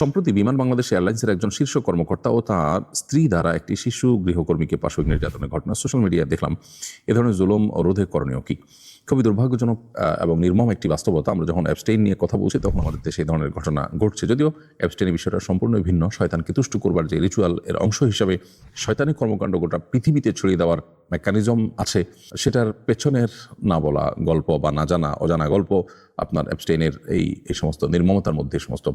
সম্প্রতি বিমান বাংলাদেশ এয়ারলাইন্সের একজন শীর্ষ কর্মকর্তা ও তার স্ত্রী দ্বারা একটি শিশু গৃহকর্মীকে পাশবিক নির্যাতনের ঘটনা সোশ্যাল মিডিয়ায় দেখলাম। এ ধরনের জুলুম রোধে করণীয় কি? খুবই দুর্ভাগ্যজনক এবং নির্মম একটি বাস্তবতা। আমরা যখন অ্যাবস্টেইন নিয়ে কথা বলছি, তখন আমাদের দেশে এই ধরনের ঘটনা ঘটছে। যদিও অ্যাবস্টেইনের বিষয়টা সম্পূর্ণ ভিন্ন। শয়তানকে তুষ্ট করবার যে রিচুয়াল এর অংশ হিসাবে শয়তানি কর্মকাণ্ড গোটা পৃথিবীতে ছড়িয়ে দেওয়ার মেকানিজম আছে, সেটার পেছনের না বলা গল্প বা না জানা অজানা গল্প আপনার অ্যাবস্টেইনের এই এই সমস্ত নির্মমতার মধ্যে, সমস্ত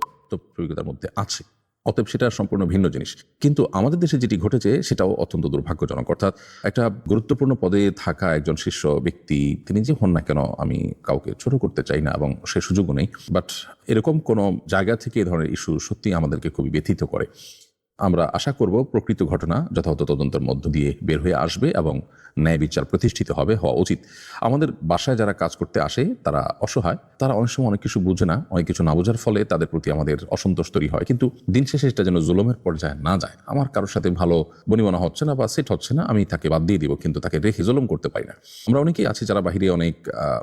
প্রয়োগতার মধ্যে আছে। অতএব সেটা সম্পূর্ণ ভিন্ন জিনিস। কিন্তু আমাদের দেশে যেটি ঘটেছে, সেটাও অত্যন্ত দুর্ভাগ্যজনক। অর্থাৎ একটা গুরুত্বপূর্ণ পদে থাকা একজন শীর্ষ ব্যক্তি, তিনি যে হন না কেন, আমি কাউকে ছোট করতে চাই না এবং সে সুযোগও নেই। বাট এরকম কোনো জায়গা থেকে এ ধরনের ইস্যু সত্যি আমাদেরকে খুবই ব্যথিত করে। আমরা আশা করব প্রকৃত ঘটনা যথাযথ তদন্তের মধ্য দিয়ে বের হয়ে আসবে এবং ন্যায় বিচার প্রতিষ্ঠিত হবে হওয়া উচিত। আমাদের বাসায় যারা কাজ করতে আসে, তারা অসহায়। তারা অনেক সময় অনেক কিছু বুঝে না, অনেক কিছু না বোঝার ফলে তাদের প্রতি আমাদের অসন্তোষ তৈরি হয়। কিন্তু দিন শেষে সেটা যেন জুলমের পর্যায়ে না যায়। আমার কারোর সাথে ভালো বনিবনা হচ্ছে না বা সেট হচ্ছে না, আমি তাকে বাদ দিয়ে দিব, কিন্তু তাকে রেখে জুলম করতে পারি না। আমরা অনেকেই আছি যারা বাহিরে অনেক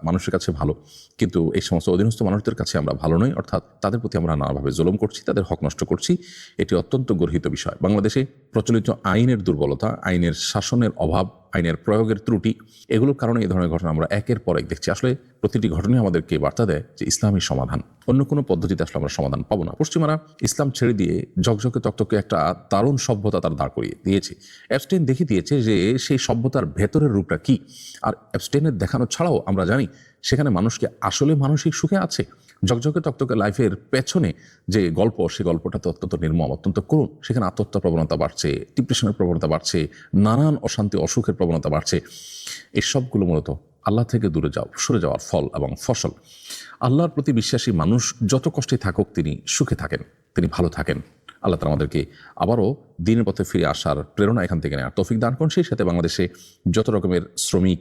মানুষের কাছে ভালো। কিন্তু এই সমস্ত অধীনস্থ মানুষদের কাছে আমরা ভালো নই, অর্থাৎ তাদের প্রতি আমরা নানাভাবে জুলম করছি, তাদের হক নষ্ট করছি। এটি অত্যন্ত গর্হিত বিষয়। বাংলাদেশে প্রচলিত আইনের দুর্বলতা, আইনের শাসনের অভাব, আইনের প্রয়োগের ত্রুটি, এগুলোর কারণে এই ধরনের ঘটনা আমরা একের পর এক দেখছি। আসলে প্রতিটি ঘটনাই আমাদেরকে বার্তা দেয় যে ইসলামী সমাধান। অন্য কোনো পদ্ধতিতে আসলে আমরা সমাধান পাবো না। পশ্চিমারা ইসলাম ছেড়ে দিয়ে ঝকঝকে তক্তকে একটা দারুণ সভ্যতা তার দাঁড় করিয়ে দিয়েছে। অ্যাবস্টেন দেখিয়ে দিয়েছে যে সেই সভ্যতার ভেতরের রূপটা কি? আর অ্যাবস্টেনের দেখানো ছাড়াও আমরা জানি সেখানে মানুষকে আসলে মানসিক সুখে আছে। ঝকঝকে তক্তকে লাইফের পেছনে যে গল্প, সে গল্পটা তো অত্যন্ত নির্মম, অত্যন্ত করুণ। সেখানে আত্মহত্যা প্রবণতা বাড়ছে ডিপ্রেশনের প্রবণতা বাড়ছে, নানান অশান্তি, অসুখের প্রবণতা বাড়ছে। এই সবগুলো মূলত আল্লাহ থেকে দূরে যাও, সরে যাওয়ার ফল এবং ফসল। আল্লাহর প্রতি বিশ্বাসী মানুষ যত কষ্টে থাকুক তিনি সুখে থাকেন, তিনি ভালো থাকেন। আল্লাহ তালা আমাদেরকে আবারও দিনের পথে ফিরে আসার প্রেরণা এখান থেকে নেওয়ার তৌফিক দান করুন। সেই সাথে বাংলাদেশে যত রকমের শ্রমিক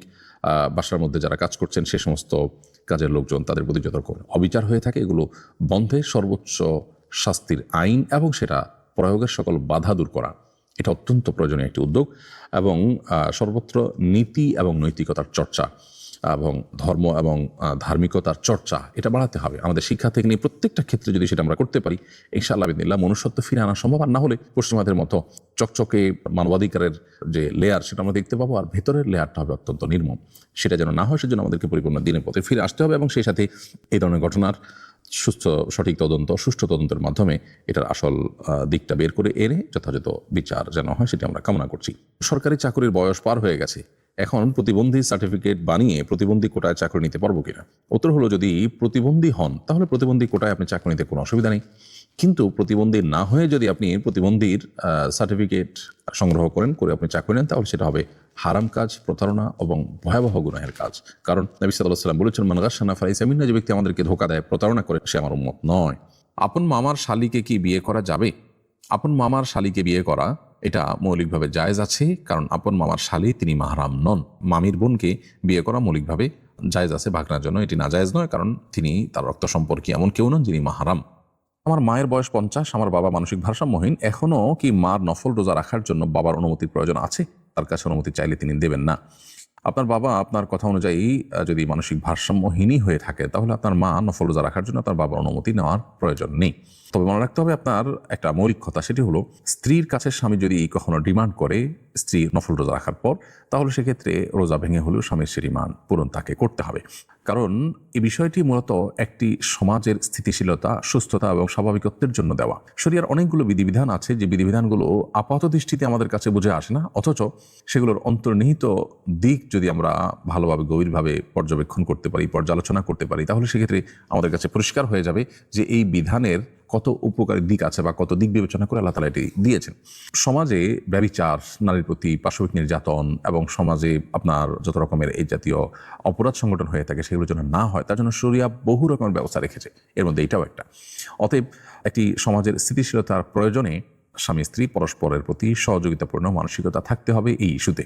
বাসার মধ্যে যারা কাজ করছেন, সে সমস্ত কাজের লোকজন তাদের প্রতি যত রকম অবিচার হয়ে থাকে। এগুলো বন্ধে সর্বোচ্চ শাস্তির আইন এবং সেটা প্রয়োগের সকল বাধা দূর করা। এটা অত্যন্ত প্রয়োজনীয় একটি উদ্যোগ এবং সর্বত্র নীতি এবং নৈতিকতার চর্চা। এবং ধর্ম এবং ধার্মিকতার চর্চা এটা বাড়াতে হবে। আমাদের শিক্ষা থেকে নিয়ে প্রত্যেকটা ক্ষেত্রে যদি সেটা আমরা করতে পারি, ইনশাআল্লাহ বিদিল্লা মনুষ্যত্ব ফিরে আনা সম্ভব। আর না হলে পশ্চিমাদের মতো চকচকে মানবাধিকারের যে লেয়ার সেটা আমরা দেখতে পাবো, আর ভেতরের লেয়ারটা হবে অত্যন্ত নির্মম। সেটা যেন না হয় সেজন্য আমাদেরকে পরিপূর্ণ দিনের পথে ফিরে আসতে হবে এবং সেই সাথে এই ধরনের ঘটনার সুস্থ, সঠিক তদন্ত, সুষ্ঠু তদন্তের মাধ্যমে এটার আসল দিকটা বের করে এনে যথাযথ বিচার যেন হয় সেটি আমরা কামনা করছি। সরকারি চাকরির বয়স পার হয়ে গেছে। এখন প্রতিবন্ধী সার্টিফিকেট বানিয়ে প্রতিবন্ধী কোটায় চাকরি নিতে পারব কিনা? উত্তর হলো যদি প্রতিবন্ধী হন, তাহলে প্রতিবন্ধী কোটায় আপনি চাকরি নিতে কোনো অসুবিধা নেই। কিন্তু প্রতিবন্ধী না হয়ে যদি আপনি প্রতিবন্ধীর সার্টিফিকেট সংগ্রহ করেন, করে আপনি চাকরি নেন, তাহলে সেটা হবে হারাম কাজ, প্রতারণা এবং ভয়াবহ গুনাহের কাজ। কারণ নবী সাল্লাহ সাল্লাম বলেছেন মানগাসানা ফাইসামিনা যে ব্যক্তি আমাদেরকে ধোকা দেয়, প্রতারণা করে, সে আমার উন্মত নয়। আপন মামার শালিকে কি বিয়ে করা যাবে? আপন মামার শালিকে বিয়ে করা এটা মৌলিকভাবে জায়েজ আছে, কারণ আপন মামার শালি, তিনি মাহারাম নন। মামির বোনকে বিয়ে করা মৌলিকভাবে জায়েজ আছে ভাগনার জন্য, এটি না জায়েজ নয়, কারণ তিনি তার রক্ত সম্পর্কে এমন কেউ নন যিনি মাহারাম। আমার মায়ের বয়স পঞ্চাশ, আমার বাবা মানসিক ভারসাম্যহীন এখনও কি মার নফল রোজা রাখার জন্য বাবার অনুমতির প্রয়োজন আছে? তার কাছে অনুমতি চাইলে তিনি দেবেন না। আপনার বাবা আপনার কথা অনুযায়ী যদি মানসিক ভারসাম্যহীনই হয়ে থাকে, তাহলে আপনার মা নফল রোজা রাখার জন্য তার বাবার অনুমতি নেওয়ার প্রয়োজন নেই। তবে মনে রাখতে হবে আপনার একটা মৌলিক কথা, সেটি হলো স্ত্রীর কাছে স্বামী যদি কখনো ডিমান্ড করে স্ত্রী নফল রোজা রাখার পর, তাহলে সেক্ষেত্রে রোজা ভেঙে হলেও স্বামীর সে ডিমান্ড পূরণ তাকে করতে হবে। কারণ এই বিষয়টি মূলত একটি সমাজের স্থিতিশীলতা, সুস্থতা এবং স্বাভাবিকত্বের জন্য দেওয়া। শরিয়ার অনেকগুলো বিধিবিধান আছে, যে বিধিবিধানগুলো আপাত দৃষ্টিতে আমাদের কাছে বুঝে আসে না, অথচ সেগুলোর অন্তর্নিহিত দিক যদি আমরা ভালোভাবে, গভীরভাবে পর্যবেক্ষণ করতে পারি, পর্যালোচনা করতে পারি, তাহলে সেক্ষেত্রে আমাদের কাছে পরিষ্কার হয়ে যাবে যে এই বিধানের কত উপকারী দিক আছে বা কত দিক বিবেচনা করে আল্লাহ তালা এটি দিয়েছেন। সমাজে ব্যবিচার নারীর প্রতি পাশবিক নির্যাতন এবং সমাজে আপনার যত রকমের এই জাতীয় অপরাধ সংগঠন হয়ে থাকে সেগুলো যেন না হয়, তার জন্য শরিয়া বহু রকমের ব্যবস্থা রেখেছে। এর মধ্যে এটাও একটা। অতএব একটি সমাজের স্থিতিশীলতার প্রয়োজনে স্বামী স্ত্রী পরস্পরের প্রতি সহযোগিতাপূর্ণ মানসিকতা থাকতে হবে এই ইস্যুতে।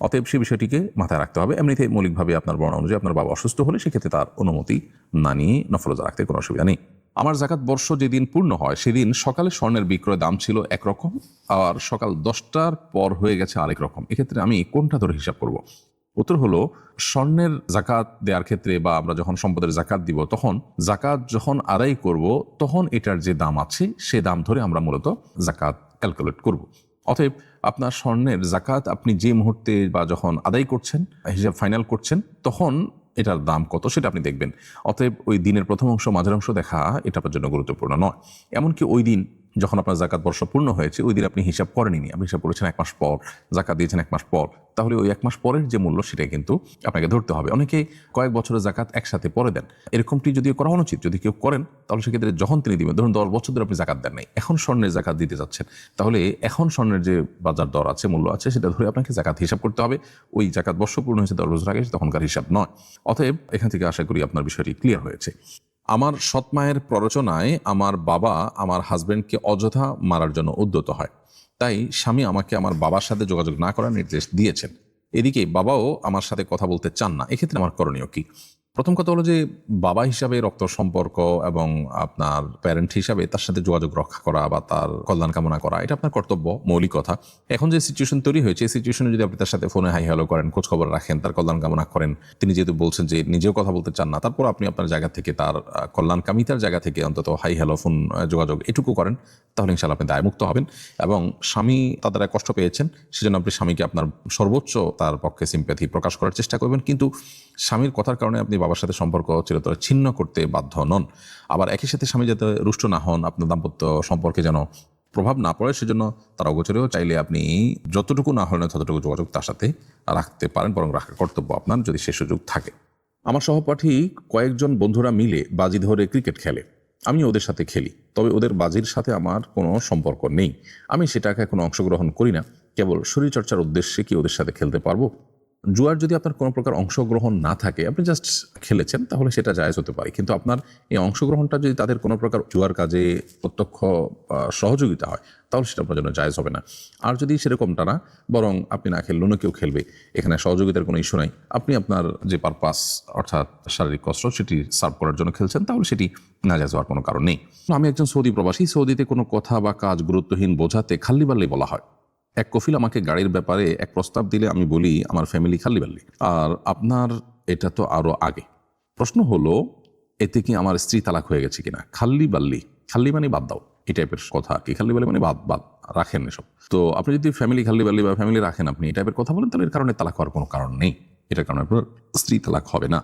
অতএব সেই বিষয়টিকে মাথায় রাখতে হবে। এমনিতে মৌলিকভাবে আপনার বর্ণনা অনুযায়ী আপনার বাবা অসুস্থ হলে সেক্ষেত্রে তার অনুমতি না নিয়ে নফলজা রাখতে কোনো অসুবিধা নেই। আমার জাকাত বর্ষ যেদিন পূর্ণ হয়, সেদিন সকালে স্বর্ণের বিক্রয় দাম ছিল একরকম আর সকাল দশটার পর হয়ে গেছে আরেক রকম। এক্ষেত্রে আমি কোনটা ধরে হিসাব করব? উত্তর হলো, স্বর্ণের জাকাত দেওয়ার ক্ষেত্রে বা আমরা যখন সম্পদের জাকাত দিব, তখন জাকাত যখন আদায় করব, তখন এটার যে দাম আছে, সে দাম ধরে আমরা মূলত জাকাত ক্যালকুলেট করব। অতএব আপনার স্বর্ণের জাকাত আপনি যে মুহূর্তে বা যখন আদায় করছেন, হিসাব ফাইনাল করছেন, তখন এটার দাম কত সেটা আপনি দেখবেন। অতএব ওই দিনের প্রথম অংশ, মাঝের অংশ দেখা এটা আপনার জন্য গুরুত্বপূর্ণ নয়। এমনকি ওই দিন যখন আপনার জাকাত বর্ষ পূর্ণ হয়েছে, ওই দিন আপনি হিসাব করেননি। আপনি হিসাব করেছেন এক মাস পর, জাকাত দিয়েছেন এক মাস পর। তাহলে ওই এক মাস পরের যে মূল্য সেটা কিন্তু আপনাকে ধরতে হবে। অনেকে কয়েক বছরের জাকাত একসাথে পরে দেন। এরকমটি যদি করা অনুচিত, যদি কেউ করেন, তাহলে সেক্ষেত্রে যখন তিনি দিবেন, ধরুন দশ বছর ধরে আপনি জাকাত দেন নাই, এখন স্বর্ণের জাকাত দিতে যাচ্ছেন। তাহলে এখন স্বর্ণের যে বাজার দর আছে, মূল্য আছে, সেটা ধরে আপনাকে জাকাত হিসাব করতে হবে। ওই জাকাত বর্ষ পূর্ণ হয়েছে, দশ বছর আগে, তখনকার হিসাব নয়। অতএব এখান থেকে আশা করি আপনার বিষয়টি ক্লিয়ার হয়েছে। আমার সৎ মায়ের প্ররোচনায় আমার বাবা আমার হাজব্যান্ডকে অযথা মারার জন্য উদ্যত হয়। তাই স্বামী আমাকে আমার বাবার সাথে যোগাযোগ না করার নির্দেশ দিয়েছেন। এদিকে বাবাও আমার সাথে কথা বলতে চান না। এক্ষেত্রে আমার করণীয় কি? প্রথম কথা হলো যে বাবা হিসাবে রক্ত সম্পর্ক এবং আপনার প্যারেন্ট হিসাবে তার সাথে যোগাযোগ রক্ষা করা বা তার কল্যাণ কামনা করা এটা আপনার কর্তব্য মৌলিক কথা। এখন যে সিচুয়েশন তৈরি হয়েছে এই সিচুয়েশনে যদি আপনি তার সাথে ফোনে হাই হ্যালো করেন খোঁজ খবর রাখেন তার কল্যাণ কামনা করেন তিনি যেহেতু বলছেন যে নিজেও কথা বলতে চান না তারপর আপনি আপনার জায়গা থেকে তার আহ, কল্যাণ কামিতার জায়গা থেকে অন্তত হাই হ্যালো ফোন যোগাযোগ এটুকু করেন তাহলে ইনশাল্লাহ আপনি দায়মুক্ত হবেন। এবং স্বামী তাদের কষ্ট পেয়েছেন সেজন্য আপনি স্বামীকে আপনার সর্বোচ্চ তার পক্ষে সিম্প্যাথি প্রকাশ করার চেষ্টা করবেন। কিন্তু স্বামীর কথার কারণে আপনি বাবার সাথে সম্পর্ক চিরতরে ছিন্ন করতে বাধ্য নন। আবার একই সাথে স্বামী যাতে রুষ্ট না হন, আপনার দাম্পত্য সম্পর্কে যেন প্রভাব না পড়ে, সেজন্য তার অগোচরেও চাইলে আপনি যতটুকু না হলেন ততটুকু যোগাযোগ তার সাথে রাখতে পারেন, বরং রাখার কর্তব্য আপনার যদি সে সুযোগ থাকে। আমার সহপাঠী কয়েকজন বন্ধুরা মিলে বাজি ধরে ক্রিকেট খেলে। আমি ওদের সাথে খেলি, তবে ওদের বাজির সাথে আমার কোনো সম্পর্ক নেই। আমি সেটাকে কোনো অংশগ্রহণ করি না। কেবল শরীরচর্চার উদ্দেশ্যে কি ওদের সাথে খেলতে পারব? জুয়ার যদি আপনার কোনো প্রকার অংশগ্রহণ না থাকে, আপনি জাস্ট খেলেছেন, তাহলে সেটা জায়জ হতে পারে। কিন্তু আপনার এই অংশগ্রহণটা যদি তাদের কোনো প্রকার জুয়ার কাজে প্রত্যক্ষ সহযোগিতা হয়, তাহলে সেটা আপনার জন্য জায়জ হবে না। আর যদি সেরকমটা না, বরং আপনি না খেললে অন্য কেউ খেলবে, এখানে সহযোগিতার কোনো ইস্যু নাই। আপনি আপনার যে পারপাস অর্থাৎ শারীরিক কষ্ট সেটি সার্ভ করার জন্য খেলছেন, তাহলে সেটি না জায়জ হওয়ার কোনো কারণ নেই। আমি একজন সৌদি প্রবাসী, সৌদিতে কোনো কথা বা কাজ গুরুত্বহীন বোঝাতে খাল্লি বাল্লি বলা হয়। এক কফিল আমাকে গাড়ির ব্যাপারে এক প্রস্তাব দিলে আমি বলি, আমার ফ্যামিলি খাল্লি বাল্লি আর আপনার এটা তো আরও আগে। প্রশ্ন হলো, এতে কি আমার স্ত্রী তালাক হয়ে গেছে কিনা? খাল্লি বাল্লি খাল্লি মানে বাদ দাও। এই টাইপের কথা। আর কি খাল্লি বাল্লি মানে বাদ বাদ, রাখেন এসব। তো আপনি যদি ফ্যামিলি খাল্লি বাল্লি বা ফ্যামিলি রাখেন আপনি এই টাইপের কথা বলেন, তাহলে এর কারণে তালাক হওয়ার কোনো কারণ নেই। এটার কারণে আপনার স্ত্রী তালাক হবে না।